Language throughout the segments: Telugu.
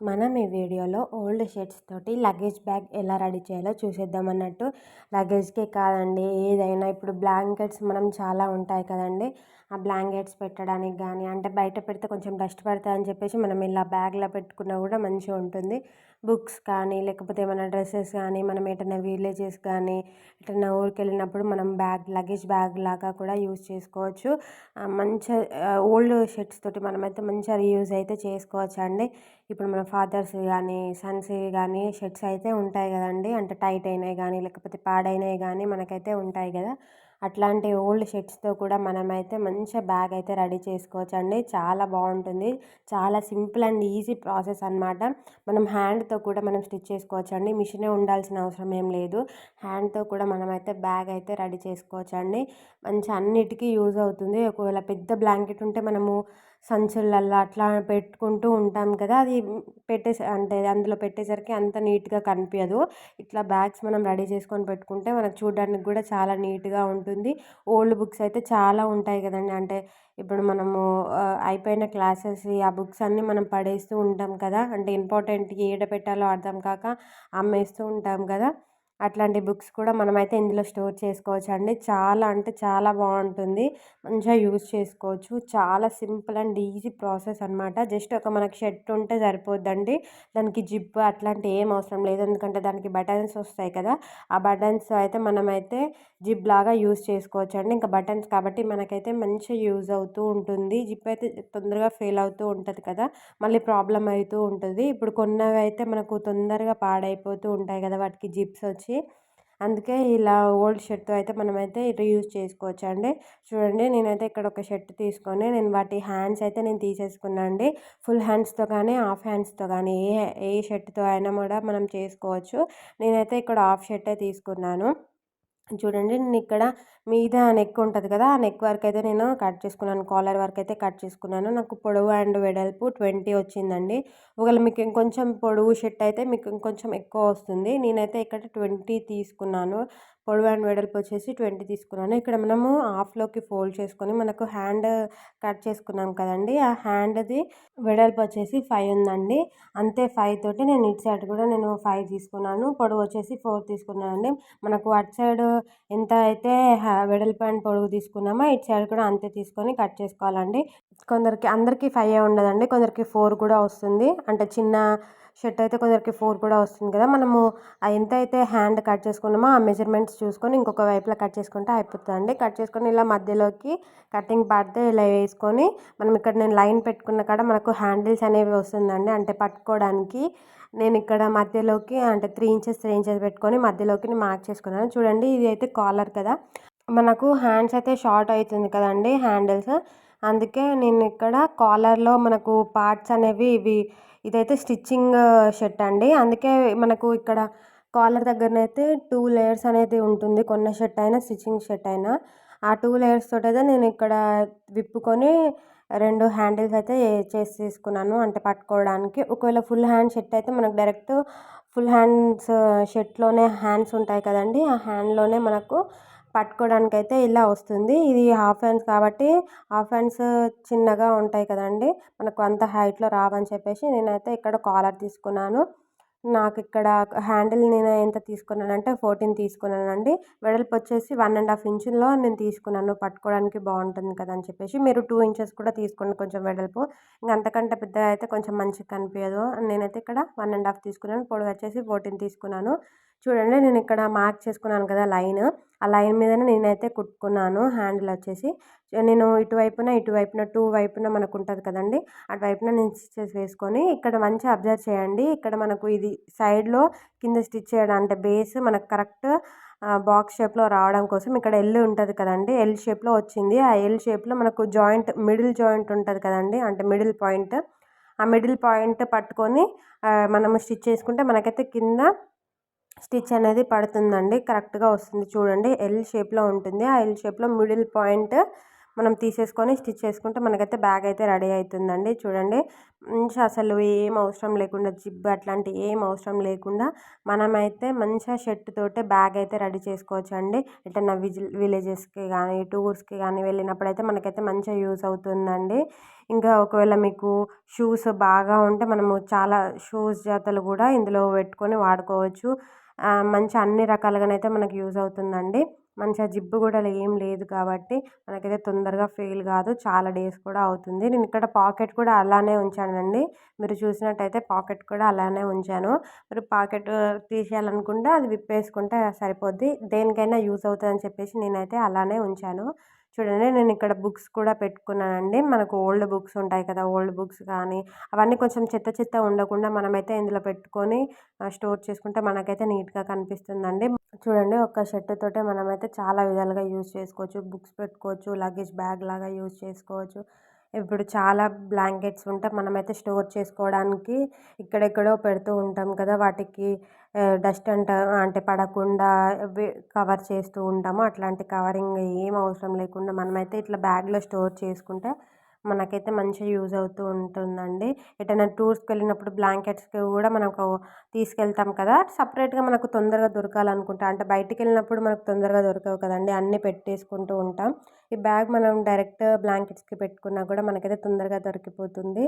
మనం ఈ వీడియోలో ఓల్డ్ షర్ట్స్ తోటి లగేజ్ బ్యాగ్ ఎలా రెడీ చేయాలో చూసేద్దాం అన్నట్టు. లగేజ్కే కాదండి ఏదైనా ఇప్పుడు బ్లాంకెట్స్ మనం చాలా ఉంటాయి కదండి. ఆ బ్లాంకెట్స్ పెట్టడానికి కానీ అంటే బయట పెడితే కొంచెం డస్ట్ పడతాయని చెప్పేసి మనం ఇలా బ్యాగ్లో పెట్టుకున్నా కూడా మంచిగా ఉంటుంది. బుక్స్ కానీ లేకపోతే ఏమైనా డ్రెస్సెస్ కానీ మనం ఎటైనా విలేజెస్ కానీ ఎటైనా ఊరికి వెళ్ళినప్పుడు మనం బ్యాగ్ లగేజ్ బ్యాగ్ లాగా కూడా యూజ్ చేసుకోవచ్చు. మంచిగా ఓల్డ్ షర్ట్స్ తోటి మనమైతే మంచిగా రీయూజ్ అయితే చేసుకోవచ్చు అండి ఇప్పుడు మనం ఫాదర్స్ కానీ సన్స్ కానీ షర్ట్స్ అయితే ఉంటాయి కదండి. అంటే టైట్ అయినాయి కానీ లేకపోతే పాడైనవి కానీ మనకైతే ఉంటాయి కదా. అట్లాంటి ఓల్డ్ షర్ట్స్తో కూడా మనమైతే మంచిగా బ్యాగ్ అయితే రెడీ చేసుకోవచ్చండి. చాలా బాగుంటుంది. చాలా సింపుల్ అండ్ ఈజీ ప్రాసెస్ అనమాట మనం హ్యాండ్తో కూడా మనం స్టిచ్ చేసుకోవచ్చండి. మిషనే ఉండాల్సిన అవసరం ఏం లేదు. హ్యాండ్తో కూడా మనమైతే బ్యాగ్ అయితే రెడీ చేసుకోవచ్చండి. మంచి అన్నిటికీ యూజ్ అవుతుంది. ఒకవేళ పెద్ద బ్లాంకెట్ ఉంటే మనము సంచులల్లో అట్లా పెట్టుకుంటూ ఉంటాం కదా అది పెట్టేసి అంటే అందులో పెట్టేసరికి అంత నీట్గా కనిపించదు ఇట్లా బ్యాగ్స్ మనం రెడీ చేసుకొని పెట్టుకుంటే మనకు చూడడానికి కూడా చాలా నీట్గా ఉంటుంది. ఓల్డ్ బుక్స్ అయితే చాలా ఉంటాయి కదండి. అంటే ఇప్పుడు మనము అయిపోయిన క్లాసెస్ ఆ బుక్స్ అన్నీ మనం పడేస్తూ ఉంటాం కదా. అంటే ఇంపార్టెంట్ ఏడ పెట్టాలో అర్థం కాక అమ్మేస్తూ ఉంటాం కదా. అట్లాంటి బుక్స్ కూడా మనమైతే ఇందులో స్టోర్ చేసుకోవచ్చు అండి చాలా అంటే చాలా బాగుంటుంది. మంచిగా యూజ్ చేసుకోవచ్చు. చాలా సింపుల్ అండ్ ఈజీ ప్రాసెస్ అనమాట జస్ట్ ఒక మనకి షర్ట్ ఉంటే సరిపోద్దండి. దానికి జిప్ అట్లాంటి ఏం అవసరం లేదు. ఎందుకంటే దానికి బటన్స్ వస్తాయి కదా. ఆ బటన్స్ అయితే మనమైతే జిప్ లాగా యూజ్ చేసుకోవచ్చు అండి ఇంకా బటన్స్ కాబట్టి మనకైతే మంచిగా యూజ్ అవుతూ ఉంటుంది. జిప్ అయితే తొందరగా ఫెయిల్ అవుతూ ఉంటుంది కదా. మళ్ళీ ప్రాబ్లం అవుతూ ఉంటుంది. ఇప్పుడు కొన్నవి అయితే మనకు తొందరగా పాడైపోతూ ఉంటాయి కదా వాటికి జిప్స్ వచ్చి. వచ్చి అందుకే ఇలా ఓల్డ్ షర్ట్తో అయితే మనమైతే రీయూజ్ చేసుకోవచ్చు అండి. చూడండి నేనైతే ఇక్కడ ఒక షర్ట్ తీసుకొని నేను వాటి హ్యాండ్స్ అయితే నేను తీసేసుకున్నాను అండి. ఫుల్ హ్యాండ్స్తో కానీ హాఫ్ హ్యాండ్స్తో కానీ ఏ ఏ షర్ట్తో అయినా కూడా మనం చేసుకోవచ్చు. నేనైతే ఇక్కడ హాఫ్ షర్టే తీసుకున్నాను. చూడండి నేను ఇక్కడ మీద నెక్ ఉంటుంది కదా ఆ నెక్ వరకు అయితే నేను కట్ చేసుకున్నాను. కాలర్ వరకు అయితే కట్ చేసుకున్నాను. నాకు పొడవు అండ్ వెడల్పు ట్వంటీ వచ్చిందండి. ఒకవేళ మీకు ఇంకొంచెం పొడవు షర్ట్ అయితే మీకు ఇంకొంచెం ఎక్కువ వస్తుంది. నేనైతే ఇక్కడ ట్వంటీ తీసుకున్నాను. పొడవు అండ్ వెడల్పు వచ్చేసి ట్వంటీ తీసుకున్నాను. ఇక్కడ మనము హాఫ్లోకి ఫోల్డ్ చేసుకొని మనకు హ్యాండ్ కట్ చేసుకున్నాం కదండి. ఆ హ్యాండ్ది వెడల్పు వచ్చేసి ఫైవ్ ఉందండి. అంతే ఫైవ్ తోటి నేను ఇటు సైడ్ కూడా నేను ఫైవ్ తీసుకున్నాను. పొడవు వచ్చేసి ఫోర్ తీసుకున్నాను అండి మనకు అటు సైడ్ ఎంత అయితే వెడల్పు అండ్ పొడుగు తీసుకున్నామో ఇటు సైడ్ కూడా అంతే తీసుకొని కట్ చేసుకోవాలండి. కొందరికి అందరికీ ఫైవ్ ఉండదండి. కొందరికి ఫోర్ కూడా వస్తుంది. అంటే చిన్న షర్ట్ అయితే కొందరికి ఫోర్ కూడా వస్తుంది కదా. మనము ఎంత అయితే హ్యాండ్ కట్ చేసుకున్నామో ఆ మెజర్మెంట్స్ చూసుకొని ఇంకొక వైపులో కట్ చేసుకుంటే అయిపోతుందండి. కట్ చేసుకొని ఇలా మధ్యలోకి కటింగ్ పాడితే ఇలా వేసుకొని మనం ఇక్కడ నేను లైన్ పెట్టుకున్న కాడ మనకు హ్యాండిల్స్ అనేవి వస్తుందండి. అంటే పట్టుకోవడానికి నేను ఇక్కడ మధ్యలోకి అంటే త్రీ ఇంచెస్ త్రీ ఇంచెస్ పెట్టుకొని మధ్యలోకి మార్క్ చేసుకున్నాను. చూడండి ఇది అయితే కాలర్ కదా. మనకు హ్యాండ్స్ అయితే షార్ట్ అవుతుంది కదండి హ్యాండిల్స్. అందుకే నేను ఇక్కడ కాలర్లో మనకు పార్ట్స్ అనేవి ఇవి ఇదైతే స్టిచ్చింగ్ షర్ట్ అండి. అందుకే మనకు ఇక్కడ కాలర్ దగ్గరనైతే టూ లేయర్స్ అనేది ఉంటుంది. కొన్న షర్ట్ అయినా స్టిచ్చింగ్ షర్ట్ అయినా. ఆ టూ లేయర్స్ తోటి అయితే నేను ఇక్కడ విప్పుకొని రెండు హ్యాండిల్స్ అయితే చేసి తీసుకున్నాను. అంటే పట్టుకోవడానికి. ఒకవేళ ఫుల్ హ్యాండ్ షర్ట్ అయితే మనకు డైరెక్ట్ ఫుల్ హ్యాండ్స్ షర్ట్లోనే హ్యాండ్స్ ఉంటాయి కదండి. ఆ హ్యాండ్లోనే మనకు పట్టుకోవడానికి అయితే ఇలా వస్తుంది. ఇది హాఫ్ హ్యాండ్స్ కాబట్టి హాఫ్ హ్యాండ్స్ చిన్నగా ఉంటాయి కదండి. మనకు అంత హైట్లో రావని చెప్పేసి నేనైతే ఇక్కడ కాలర్ తీసుకున్నాను. నాకు ఇక్కడ హ్యాండిల్ నేను ఎంత తీసుకున్నానంటే ఫోర్టీన్ తీసుకున్నానండి. వెడల్పు వచ్చేసి వన్ అండ్ హాఫ్ ఇంచుల్లో నేను తీసుకున్నాను. పట్టుకోవడానికి బాగుంటుంది కదా అని చెప్పేసి. మీరు టూ ఇంచెస్ కూడా తీసుకోండి కొంచెం వెడల్పు. ఇంకా అంతకంటే పెద్దగా అయితే కొంచెం మంచిగా కనిపించదు. నేనైతే ఇక్కడ వన్ అండ్ హాఫ్ తీసుకున్నాను. పొడవు వచ్చేసి ఫోర్టీన్ తీసుకున్నాను. చూడండి నేను ఇక్కడ మార్క్ చేసుకున్నాను కదా లైన్. ఆ లైన్ మీదనే నేనైతే కుట్టుకున్నాను. హ్యాండిల్ వచ్చేసి నేను ఇటువైపున ఇటువైపున టూ వైపున మనకు ఉంటుంది కదండి. అటువైపున నేను స్టిచెస్ వేసుకొని ఇక్కడ మంచిగా అబ్జర్వ్ చేయండి. ఇక్కడ మనకు ఇది సైడ్లో కింద స్టిచ్ చేయడం అంటే బేస్ మనకు కరెక్ట్ బాక్స్ షేప్లో రావడం కోసం ఇక్కడ ఎల్ ఉంటుంది కదండి. ఎల్ షేప్లో వచ్చింది. ఆ ఎల్ షేప్లో మనకు జాయింట్ మిడిల్ జాయింట్ ఉంటుంది కదండి. అంటే మిడిల్ పాయింట్. ఆ మిడిల్ పాయింట్ పట్టుకొని మనము స్టిచ్ చేసుకుంటే మనకైతే కింద స్టిచ్ అనేది పడుతుందండి. కరెక్ట్గా వస్తుంది. చూడండి. ఎల్ షేప్లో ఉంటుంది. ఆ ఎల్ షేప్లో మిడిల్ పాయింట్ మనం తీసేసుకొని స్టిచ్ చేసుకుంటే మనకైతే బ్యాగ్ అయితే రెడీ అవుతుందండి. చూడండి. మంచిగా అసలు ఏం అవసరం లేకుండా జిబ్ అట్లాంటి ఏం అవసరం లేకుండా మనమైతే మంచిగా షర్ట్ తోటే బ్యాగ్ అయితే రెడీ చేసుకోవచ్చు అండి ఎటన్నా విజిల్ విలేజెస్కి కానీ టూర్స్కి కానీ వెళ్ళినప్పుడు అయితే మనకైతే మంచిగా యూస్ అవుతుందండి. ఇంకా ఒకవేళ మీకు షూస్ బాగా ఉంటే మనము చాలా షూస్ జాతలు కూడా ఇందులో పెట్టుకొని వాడుకోవచ్చు. మంచి అన్ని రకాలుగానైతే మనకి యూస్ అవుతుందండి. మంచిగా జిప్పు కూడా ఏం లేదు కాబట్టి మనకైతే తొందరగా ఫెయిల్ కాదు. చాలా డేస్ కూడా అవుతుంది. నేను ఇక్కడ పాకెట్ కూడా అలానే ఉంచానండి. మీరు చూసినట్టయితే పాకెట్ కూడా అలానే ఉంచాను. మీరు పాకెట్ తీసేయాలనుకుంటే అది విప్పేసుకుంటే సరిపోద్ది. దేనికైనా యూస్ అవుతుందని చెప్పేసి నేనైతే అలానే ఉంచాను. చూడండి నేను ఇక్కడ బుక్స్ కూడా పెట్టుకున్నానండి. మనకు ఓల్డ్ బుక్స్ ఉంటాయి కదా ఓల్డ్ బుక్స్ కానీ అవన్నీ కొంచెం చెత్త చెత్త ఉండకుండా మనమైతే ఇందులో పెట్టుకొని స్టోర్ చేసుకుంటే మనకైతే నీట్గా కనిపిస్తుందండి. చూడండి ఒక షర్ట్ తోటే మనమైతే చాలా విధాలుగా యూజ్ చేసుకోవచ్చు. బుక్స్ పెట్టుకోవచ్చు లగేజ్ బ్యాగ్ లాగా యూజ్ చేసుకోవచ్చు. ఇప్పుడు చాలా బ్లాంకెట్స్ ఉంటే మనమైతే స్టోర్ చేసుకోవడానికి ఇక్కడెక్కడో పెడుతూ ఉంటాం కదా. వాటికి డస్ట్ అంట అంటే పడకుండా కవర్ చేస్తూ ఉంటాము. అట్లాంటి కవరింగ్ ఏం అవసరం లేకుండా మనమైతే ఇట్లా బ్యాగ్లో స్టోర్ చేసుకుంటే మనకైతే మంచిగా యూజ్ అవుతూ ఉంటుందండి. ఎటైనా టూర్స్కి వెళ్ళినప్పుడు బ్లాంకెట్స్కి కూడా మనకు తీసుకెళ్తాం కదా! సపరేట్గా మనకు తొందరగా దొరకాలనుకుంటా. అంటే బయటికి వెళ్ళినప్పుడు మనకు తొందరగా దొరకవు కదండి. అన్నీ పెట్టేసుకుంటూ ఉంటాం. ఈ బ్యాగ్ మనం డైరెక్ట్ బ్లాంకెట్స్కి పెట్టుకున్నా కూడా మనకైతే తొందరగా దొరికిపోతుంది.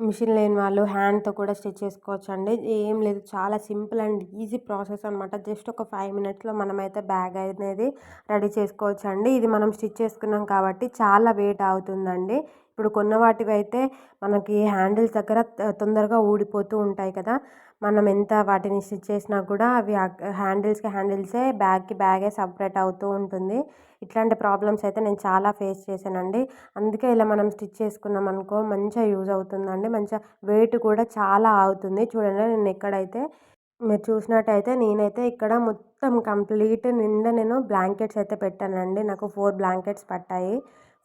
మిషన్ లేని వాళ్ళు హ్యాండ్తో కూడా స్టిచ్ చేసుకోవచ్చు అండి ఏం లేదు. చాలా సింపుల్ అండ్ ఈజీ ప్రాసెస్ అనమాట జస్ట్ ఒక ఫైవ్ మినిట్స్లో మనమైతే బ్యాగ్ అనేది రెడీ చేసుకోవచ్చు అండి ఇది మనం స్టిచ్ చేసుకున్నాం కాబట్టి చాలా వెయిట్ అవుతుందండి. ఇప్పుడు కొన్న వాటివి అయితే మనకి హ్యాండిల్స్ దగ్గర తొందరగా ఊడిపోతూ ఉంటాయి కదా. మనం ఎంత వాటిని స్టిచ్ చేసినా కూడా అవి హ్యాండిల్స్కి హ్యాండిల్సే బ్యాగ్కి బ్యాగే సపరేట్ అవుతూ ఉంటుంది. ఇట్లాంటి ప్రాబ్లమ్స్ అయితే నేను చాలా ఫేస్ చేశానండి. అందుకే ఇలా మనం స్టిచ్ చేసుకున్నాం అనుకో మంచిగా యూజ్ అవుతుందండి. మంచిగా వెయిట్ కూడా చాలా అవుతుంది చూడండి నేను ఎక్కడైతే మీరు చూసినట్టయితే నేనైతే ఇక్కడ మొత్తం కంప్లీట్ నిండా నేను బ్లాంకెట్స్ అయితే పెట్టానండి. నాకు ఫోర్ బ్లాంకెట్స్ పట్టాయి.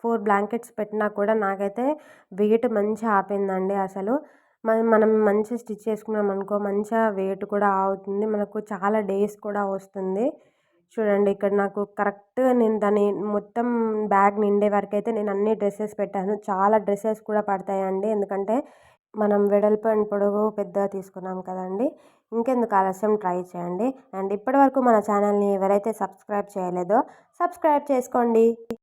ఫోర్ బ్లాంకెట్స్ పెట్టినా కూడా నాకైతే వెయిట్ మంచిగా ఆపిందండి అసలు. మనం మనం మంచిగా స్టిచ్ చేసుకున్నాం అనుకో మంచిగా వెయిట్ కూడా అవుతుంది మనకు చాలా డేస్ కూడా వస్తుంది. చూడండి ఇక్కడ నాకు కరెక్ట్గా నేను దాన్ని మొత్తం బ్యాగ్ నిండే వరకు అయితే నేను అన్ని డ్రెస్సెస్ పెట్టాను. చాలా డ్రెస్సెస్ కూడా పడతాయండి. ఎందుకంటే మనం వెడల్పు అండ్ పొడవు పెద్దగా తీసుకున్నాం కదండి. ఇంకెందుకు ఆలస్యం? ట్రై చేయండి. అండ్ ఇప్పటివరకు మన ఛానల్ని ఎవరైతే సబ్స్క్రైబ్ చేయలేదో సబ్స్క్రైబ్ చేసుకోండి.